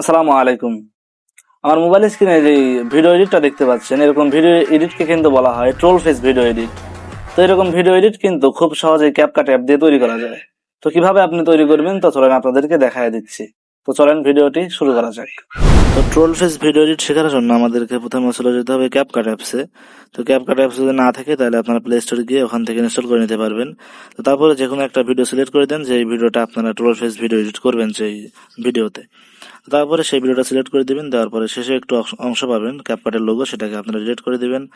আসসালামু আলাইকুম। আমার মোবাইল স্ক্রিনে যে ভিডিও এডিটটা দেখতে পাচ্ছেন, এরকম ভিডিও এডিটকে কিন্তু বলা হয় ট্রোল ফেস ভিডিও এডিট তো এরকম ভিডিও এডিট কিন্তু খুব সহজে ক্যাপকাট অ্যাপ দিয়ে তৈরি করা যায়। তো কীভাবে আপনি তৈরি করবেন? তো চলেন আপনাদেরকে দেখায় দিচ্ছি। তো চলেন ভিডিওটি শুরু করা যাক। তো ট্রোল ফেস ভিডিও এডিট শেখার জন্য আমাদেরকে প্রথমে চলে যেতে হবে ক্যাপকাট অ্যাপসে তো ক্যাপকাট অ্যাপস যদি না থাকে, তাহলে আপনারা প্লে স্টোরে গিয়ে ওখান থেকে ইনস্টল করে নিতে পারবেন। তো তারপরে যে কোনো একটা ভিডিও সিলেক্ট করে দেন, যে ভিডিওটা আপনারা ট্রোল ফেস ভিডিও এডিট করবেন সেই ভিডিওতে তারপরে সেই ভিডিওটা সিলেক্ট করে দিবেন, দেওয়ার পরে শেষে একটু অংশ- পাবেন ক্যাপকাটের লোগো সেটাকে আপনারা ডিলিট করে দিবেন,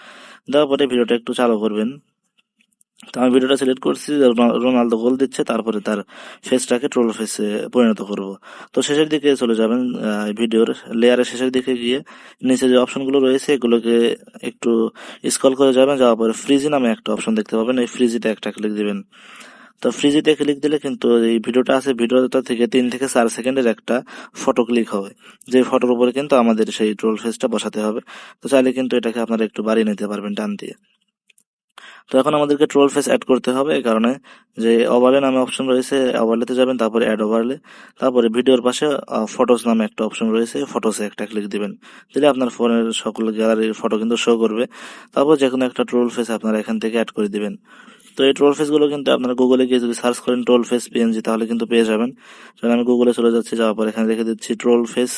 দেওয়ার পরে ভিডিওটা একটু চালু করবেন। তো আমি ভিডিওটা সিলেক্ট করছি, রোনালদো গোল দিচ্ছে, তারপরে তার ফেসটাকে ট্রোল ফেসে পরিণত করব। তো শেষের দিকে চলে যাবেন ভিডিওর লেয়ারের শেষের দিকে গিয়ে নিচে যে অপশনগুলো রয়েছে, এগুলোকে একটু স্ক্রল করে যাবেন, যাওয়ার পরে ফ্রিজি নামে একটা অপশন দেখতে পাবেন, এই ফ্রিজিতে একটা ক্লিক দিবেন। তো ফ্রিজিতে ক্লিক দিলে কিন্তু এই ভিডিওটা আছে, ভিডিওটা থেকে তিন থেকে চার সেকেন্ডের একটা ফটো ক্লিক হবে। যে ফটোর উপরে কিন্তু আমাদের সেই ট্রোল ফেসটা বসাতে হবে। তো চাইলে কিন্তু এটাকে আপনারা একটু বাড়িয়ে নিতে পারবেন টান দিয়ে। তো এখন আমাদেরকে ট্রোল ফেস অ্যাড করতে হবে এই কারণে যে ওভারলে নামে অপশন রয়েছে ওভারলেতে যাবেন, তারপরে অ্যাড ওভারলে তারপরে ভিডিওর পাশে ফটোস নামে একটা অপশন রয়েছে ফটোসে একটা ক্লিক দিবেন। দিলে আপনার ফোনের সকল গ্যালারির ফটো কিন্তু শো করবে। তারপর যে কোনো একটা ট্রোল ফেস আপনারা এখান থেকে অ্যাড করে দিবেন। তো এই ট্রোল ফেসগুলো কিন্তু আপনারা গুগলে গিয়ে যদি সার্চ করেন ট্রোল ফেস পিএনজি তাহলে কিন্তু পেয়ে যাবেন। যেমন আমি গুগলে চলে যাচ্ছি, যাওয়ার পর এখানে রেখে দিচ্ছি ট্রোল ফেস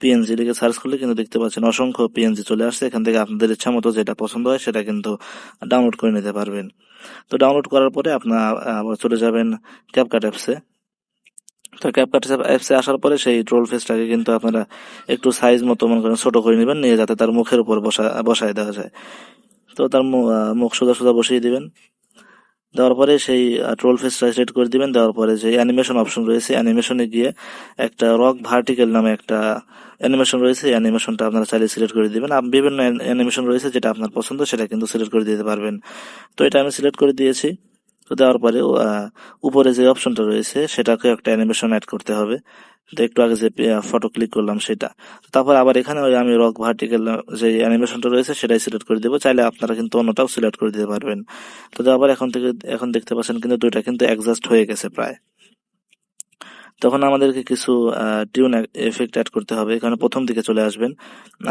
পিএনজি লিখে সার্চ করলে কিন্তু দেখতে পাচ্ছেন অসংখ্য পিএনজি চলে আসছে। এখান থেকে আপনাদের ইচ্ছা মতো যেটা পছন্দ হয় সেটা কিন্তু ডাউনলোড করে নিতে পারবেন। তো ডাউনলোড করার পরে আপনার আবার চলে যাবেন ক্যাপকাট অ্যাপসে তো ক্যাপকাট অ্যাপসে আসার পরে সেই ট্রোল ফেসটাকে কিন্তু আপনারা একটু সাইজ মতো মনে করেন ছোটো করে নেবেন, নিয়ে যাতে তার মুখের উপর বসা, বসায় দেওয়া যায়। তো তার মুখ সোজা সোজা বসিয়ে দিবেন। দেওয়ার পরে সেই ট্রোল ফেস সিলেক্ট করে দিবেন। দেওয়ার পরে যে অ্যানিমেশন অপশন রয়েছে অ্যানিমেশনে গিয়ে একটা রক ভার্টিক্যাল নামে একটা অ্যানিমেশন রয়েছে। অ্যানিমেশনটা আপনারা চাইলে সিলেক্ট করে দিবেন। বিভিন্ন অ্যানিমেশন রয়েছে যেটা আপনার পছন্দ, সেটা কিন্তু সিলেক্ট করে দিতে পারবেন। তো এটা আমি সিলেক্ট করে দিয়েছি। তো দেওয়ার পরে উপরে যে অপশনটা রয়েছে সেটাকে একটা অ্যানিমেশন অ্যাড করতে হবে। তো একটু আগে যে ফটো ক্লিক করলাম সেটা। তারপর আবার এখানে ওই আমি রক ভার্টিক্যাল যে অ্যানিমেশনটা রয়েছে, সেটাই সিলেক্ট করে দেবো। চাইলে আপনারা কিন্তু অন্যটাও সিলেক্ট করে দিতে পারবেন। তো আবার এখন থেকে, এখন দেখতে পাচ্ছেন কিন্তু দুইটা কিন্তু অ্যাডজাস্ট হয়ে গেছে প্রায়। তখন আমাদেরকে কিছু টিউন এফেক্ট অ্যাড করতে হবে। এখানে প্রথম দিকে চলে আসবেন।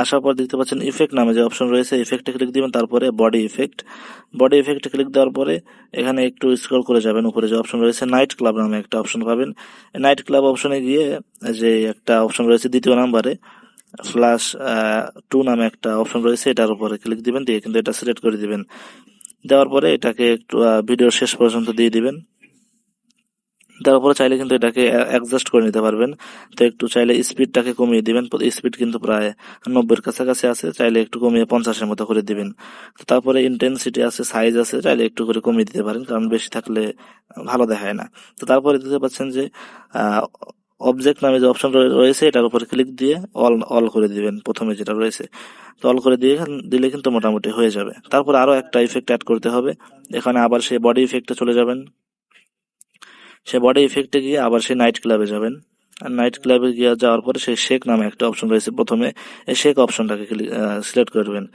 আসার পর দেখতে পাচ্ছেন ইফেক্ট নামে যে অপশন রয়েছে ইফেক্টে ক্লিক দিবেন, তারপরে বডি ইফেক্ট বডি ইফেক্টে ক্লিক দেওয়ার পরে এখানে একটু স্ক্রল করে যাবেন, উপরে যে অপশন রয়েছে নাইট ক্লাব নামে একটা অপশন পাবেন। নাইট ক্লাব অপশনে গিয়ে যে একটা অপশন রয়েছে দ্বিতীয় নাম্বারে ফ্ল্যাশ টু নামে একটা অপশন রয়েছে, এটার উপরে ক্লিক দিবেন, দিয়ে কিন্তু এটা সিলেক্ট করে দিবেন। দেওয়ার পরে এটাকে একটু ভিডিও শেষ পর্যন্ত দিয়ে দিবেন। দেওয়ার পরে চাইলে কিন্তু এটাকে অ্যাডজাস্ট করে নিতে পারবেন। তো একটু চাইলে স্পিডটাকে কমিয়ে দিবেন স্পিড কিন্তু প্রায় নব্বইয়ের কাছাকাছি আছে, চাইলে একটু কমিয়ে পঞ্চাশের মতো করে দিবেন। তো তারপরে ইন্টেন্সিটি আছে সাইজ আছে, চাইলে একটু করে কমিয়ে দিতে পারেন, কারণ বেশি থাকলে ভালো দেখায় না। তো তারপরে দিতে পাচ্ছেন যে অবজেক্ট নামে যে অপশন রয়েছে, এটার উপরে ক্লিক দিয়ে অল অল করে দিবেন, প্রথমে যেটা রয়েছে। তো অল করে দিয়ে দিলে কিন্তু মোটামুটি হয়ে যাবে। তারপর আরও একটা ইফেক্ট অ্যাড করতে হবে। এখানে আবার সেই বডি ইফেক্টে চলে যাবেন। সে বডি ইফেক্টে গিয়ে আবার সে নাইট ক্লাবে যাবেন। আর নাইট ক্লাবে গিয়ে যাওয়ার পরে সেই শেক নামে একটা অপশন রয়েছে। প্রথমে এই শেক অপশনটাকে সিলেক্ট করবেন।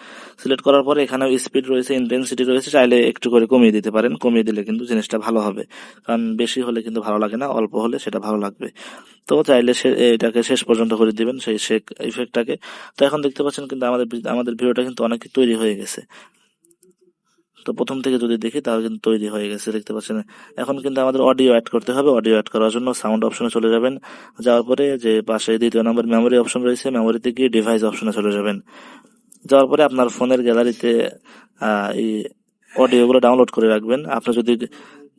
সিলেক্ট করার পরে এখানে স্পিড রয়েছে ইন্টেন্সিটি রয়েছে। চাইলে একটু করে কমিয়ে দিতে পারেন। কমিয়ে দিলে কিন্তু জিনিসটা ভালো হবে। কারণ বেশি হলে কিন্তু ভালো লাগে না, অল্প হলে সেটা ভালো লাগবে। তো চাইলে সে, এটাকে শেষ পর্যন্ত করে দিবেন, সেই শেক ইফেক্টটাকে তো এখন দেখতে পাচ্ছেন কিন্তু আমাদের আমাদের ভিডিওটা কিন্তু অনেক তৈরি হয়ে গেছে। তো প্রথম থেকে যদি দেখি, তাহলে কিন্তু তৈরি হয়ে গেছে, দেখতে পাচ্ছেন। এখন কিন্তু আমাদের অডিও অ্যাড করতে হবে। অডিও অ্যাড করার জন্য সাউন্ড অপশনে চলে যাবেন। যাওয়ার পরে যে পাশে দ্বিতীয় নম্বর মেমোরি অপশন রয়েছে মেমোরিতে গিয়ে ডিভাইস অপশনে চলে যাবেন। যাওয়ার পরে আপনার ফোনের গ্যালারিতে এই অডিওগুলো ডাউনলোড করে রাখবেন। আপনি যদি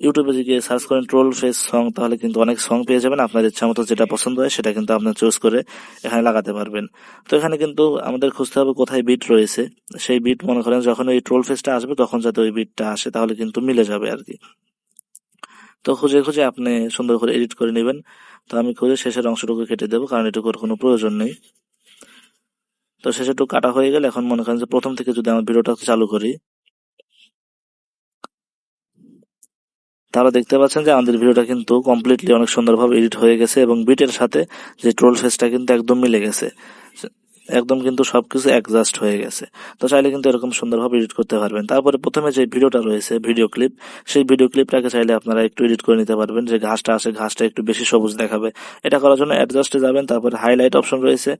ইউটিউবে গিয়ে সার্চ করেন ট্রোল ফেস সং তাহলে কিন্তু অনেক সং পেয়ে যাবেন। আপনার ইচ্ছা মতো যেটা পছন্দ হয়, সেটা কিন্তু আপনার চুজ করে এখানে লাগাতে পারবেন। তো এখানে কিন্তু আমাদের খুঁজতে হবে কোথায় বিট রয়েছে। সেই বিট মনে করেন যখন ওই ট্রোল ফেসটা আসবে, তখন যাতে ওই বিটটা আসে, তাহলে কিন্তু মিলে যাবে আর কি তো খুঁজে খুঁজে আপনি সুন্দর করে এডিট করে নেবেন। তো আমি খুঁজে শেষের অংশটুকু কেটে দেবো, কারণ এটুকুর কোনো প্রয়োজন নেই। তো শেষেরটুকু কাটা হয়ে গেলে এখন মনে করেন যে প্রথম থেকে যদি আমার ভিডিওটা চালু করি তাহলে দেখতে পাচ্ছেন যে আমাদের ভিডিওটা কিন্তু কমপ্লিটলি অনেক সুন্দরভাবে এডিট হয়ে গেছে এবং বিটের সাথে যে ট্রোল ফেসটা কিন্তু একদম মিলে গেছে। একদম কিন্তু সবকিছু অ্যাডজাস্ট হয়ে গেছে। তো চাইলে কিন্তু এরকম সুন্দরভাবে এডিট করতে পারবেন। তারপরে প্রথমে যে ভিডিওটা রয়েছে ভিডিও ক্লিপ সেই ভিডিও ক্লিপটাকে চাইলে আপনারা একটু এডিট করে নিতে পারবেন। যে ঘাসটা আসে ঘাসটা একটু বেশি সবুজ দেখাবে। এটা করার জন্য অ্যাডজাস্টে যাবেন। তারপরে হাইলাইট অপশন রয়েছে।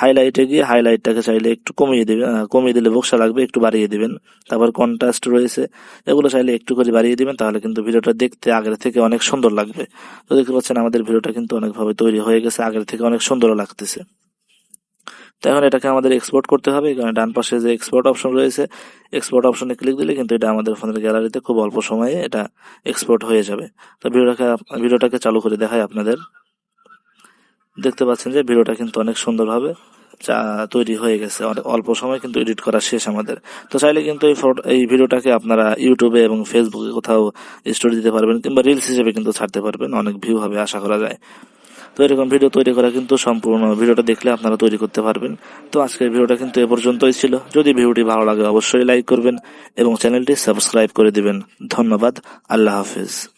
হাইলাইটে গিয়ে হাইলাইটটাকে চাইলে একটু কমিয়ে দিবেন কমিয়ে দিলে বক্সা লাগবে, একটু বাড়িয়ে দিবেন। তারপর কন্ট্রাস্ট রয়েছে। এগুলো চাইলে একটু করে বাড়িয়ে দিবেন, তাহলে কিন্তু ভিডিওটা দেখতে আগের থেকে অনেক সুন্দর লাগবে। তো দেখতে পাচ্ছেন আমাদের ভিডিওটা কিন্তু অনেকভাবে তৈরি হয়ে গেছে, আগের থেকে অনেক সুন্দরও লাগতেছে। তো এখন এটাকে আমাদের এক্সপোর্ট করতে হবে। এখানে ডান পাশে যে এক্সপোর্ট অপশন রয়েছে এক্সপোর্ট অপশনে ক্লিক দিলে কিন্তু এটা আমাদের ফোনের গ্যালারিতে খুব অল্প সময়ে এটা এক্সপোর্ট হয়ে যাবে। তো ভিডিওটাকে ভিডিওটাকে চালু করে দেখাই আপনাদের। দেখতে পাচ্ছেন যে ভিডিওটা কিন্তু অনেক সুন্দরভাবে তৈরি হয়ে গেছে। অনেক অল্প সময় কিন্তু এডিট করা শেষ আমাদের। তো চাইলে কিন্তু এই এই ভিডিওটাকে আপনারা ইউটিউবে এবং ফেসবুকে কোথাও স্টোরি দিতে পারবেন, কিংবা রিলস হিসেবে কিন্তু ছাড়তে পারবেন। অনেক ভিউ হবে, আশা করা যায়। তো এরকম ভিডিও তৈরি করা কিন্তু সম্পূর্ণ ভিডিওটা দেখলে আপনারা তৈরি করতে পারবেন। তো আজকের ভিডিওটা কিন্তু এ পর্যন্তই ছিল যদি ভিডিওটি ভালো লাগে অবশ্যই লাইক করবেন এবং চ্যানেলটি সাবস্ক্রাইব করে দিবেন। ধন্যবাদ। আল্লাহ হাফেজ।